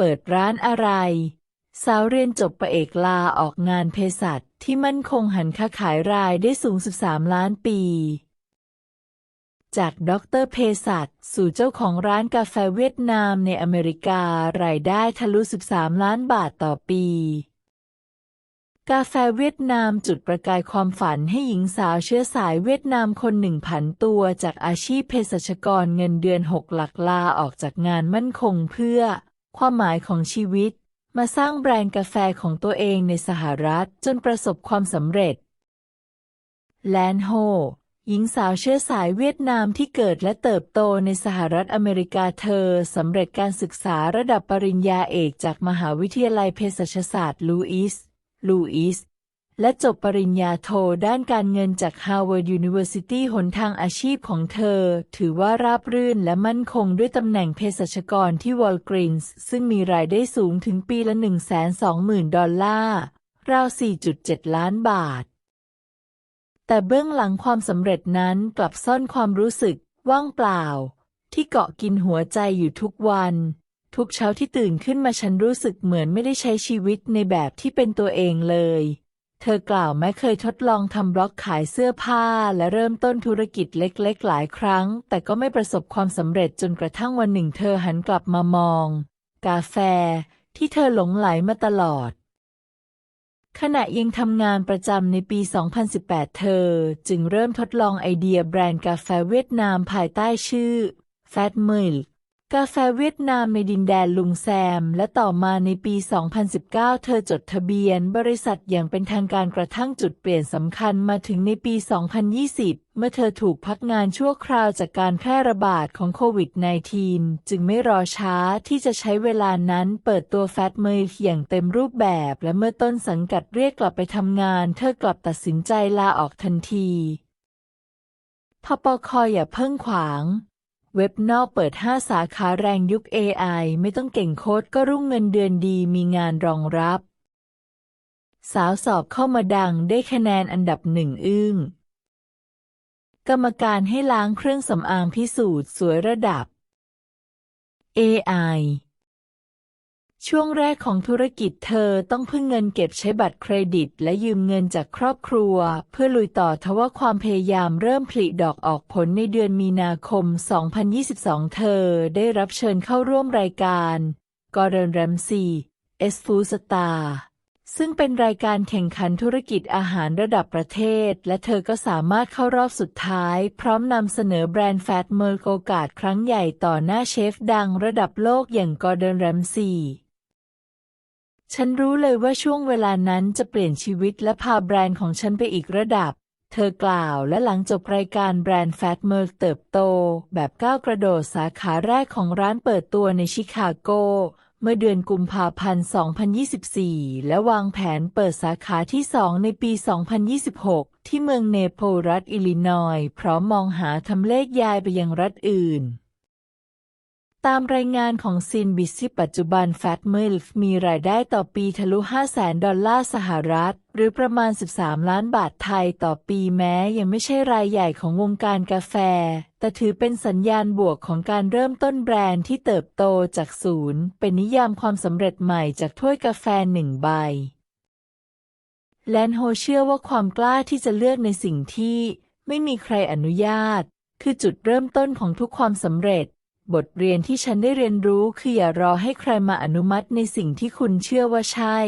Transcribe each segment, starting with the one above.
เปิดร้านอะไร สาวเรียนจบประเอกลาออกงานเภสัชที่มั่นคงหันค้าขายรายได้สูง 13 ล้านปี จากด็อกเตอร์เภสัชสู่เจ้าของร้านกาแฟเวียดนามในอเมริการายได้ทะลุ 13 ล้านบาทต่อปีกาแฟเวียดนามจุดประกายความฝันให้หญิงสาวเชื้อสายเวียดนามคนหนึ่งผันตัวจากอาชีพเภสัชกรเงินเดือนหกหลักลาออกจากงานมั่นคงเพื่อ ความหมายของชีวิต มาสร้างแบรนด์กาแฟของตัวเองในสหรัฐจนประสบความสำเร็จ แลนโฮ หญิงสาวเชื้อสายเวียดนามที่เกิดและเติบโตในสหรัฐอเมริกาเธอสำเร็จการศึกษาระดับปริญญาเอกจากมหาวิทยาลัยเภสัชศาสตร์ลูอิส ลูอิส และจบปริญญาโทด้านการเงินจาก Harvard University หนทางอาชีพของเธอ ถือว่าราบรื่นและมั่นคงด้วยตำแหน่งเภสัชกรที่ Walgreens ซึ่งมีรายได้สูงถึงปีละ 120,000 ดอลลาร์ ราว 4.7 ล้านบาท แต่เบื้องหลังความสำเร็จนั้นกลับซ่อนความรู้สึก ว่างเปล่า ที่เกาะกินหัวใจอยู่ทุกวันทุกเช้าที่ตื่นขึ้นมาฉันรู้สึกเหมือนไม่ได้ใช้ชีวิตในแบบที่เป็นตัวเองเลย เธอกล่าวแม้เคยทดลองทำบล็อกขายเสื้อผ้าและเริ่มต้นธุรกิจเล็กๆ หลายครั้ง แต่ก็ไม่ประสบความสำเร็จจนกระทั่งวันหนึ่งเธอหันกลับมามอง กาแฟ ที่เธอหลงไหลมาตลอด ขณะยังทำงานประจำในปี 2018 เธอจึงเริ่มทดลองไอเดียแบรนด์กาแฟเวียดนามภายใต้ชื่อ Fat Milk กาแฟเวียดนามในดินแดนลุงแซม และต่อมาในปี 2019 เธอจดทะเบียนบริษัทอย่างเป็นทางการกระทั่งจุดเปลี่ยนสำคัญมาถึงในปี 2020 เมื่อเธอถูกพักงานชั่วคราวจากการแพร่ระบาดของโควิด -19 จึงไม่รอช้าที่จะใช้เวลานั้นเปิดตัวแฟตเมย์อย่างเต็มรูปแบบ และเมื่อต้นสังกัดเรียกกลับไปทำงาน เธอกลับตัดสินใจลาออกทันทีพปคอย่าเพิ่งขวาง เว็บนอกเปิด 5 สาขาแรงยุค AI ไม่ต้องเก่งโค้ดก็รุ่งเงินเดือนดีมีงานรองรับ สาวสอบเข้ามาดังได้คะแนนอันดับหนึ่งอึ้ง กรรมการให้ล้างเครื่องสำอางพิสูจน์สวยระดับ AI ช่วงแรกของธุรกิจเธอต้องพึ่งเงินเก็บใช้บัตรเครดิต และยืมเงินจากครอบครัว เพื่อลุยต่อทว่าความพยายามเริ่มผลิดอกออกผลในเดือนมีนาคม 2022 เธอได้รับเชิญเข้าร่วมรายการ Gordon Ramsay S Food Star ซึ่งเป็นรายการแข่งขันธุรกิจอาหารระดับประเทศ และเธอก็สามารถเข้ารอบสุดท้าย พร้อมนำเสนอแบรนด์แฟตเมอร์โอกาสครั้งใหญ่ต่อหน้าเชฟดังระดับโลกอย่าง Gordon Ramsay ฉันรู้เลยว่าช่วงเวลานั้นจะเปลี่ยนชีวิตและพาแบรนด์ของฉันไปอีกระดับ เธอกล่าวและหลังจบรายการแบรนด์แฟตเมอร์เติบโต แบบก้าวกระโดดสาขาแรกของร้านเปิดตัวในชิคาโก เมื่อเดือนกุมภาพันธ์ 2024 และวางแผนเปิดสาขาที่ 2 ในปี 2026 ที่เมืองเนโปลรัฐอิลลินอย พร้อมมองหาทำเลขยายไปยังรัฐอื่น ตามรายงานของซินบิซิปัจจุบัน Fat Milk มีรายได้ต่อปีทะลุ500,000 ดอลลาร์สหรัฐ หรือประมาณ 13 ล้านบาทไทยต่อปีแม้ยังไม่ใช่รายใหญ่ของวงการกาแฟ แต่ถือเป็นสัญญาณบวกของการเริ่มต้นแบรนด์ที่เติบโตจากศูนย์ เป็นนิยามความสำเร็จใหม่จากถ้วยกาแฟหนึ่งใบแลนโฮเชื่อว่าความกล้าที่จะเลือกในสิ่งที่ไม่มีใครอนุญาต คือจุดเริ่มต้นของทุกความสำเร็จ บทเรียนที่ฉันได้เรียนรู้คืออย่ารอให้ใครมาอนุมัติในสิ่งที่คุณเชื่อว่าใช่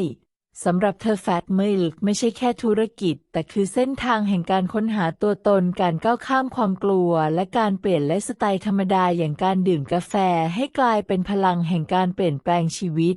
สำหรับเธอแฟตมิลไม่ใช่แค่ธุรกิจ แต่คือเส้นทางแห่งการค้นหาตัวตน การก้าวข้ามความกลัว และการเปลี่ยนไลฟ์สไตล์ธรรมดาอย่างการดื่มกาแฟให้กลายเป็นพลังแห่งการเปลี่ยนแปลงชีวิต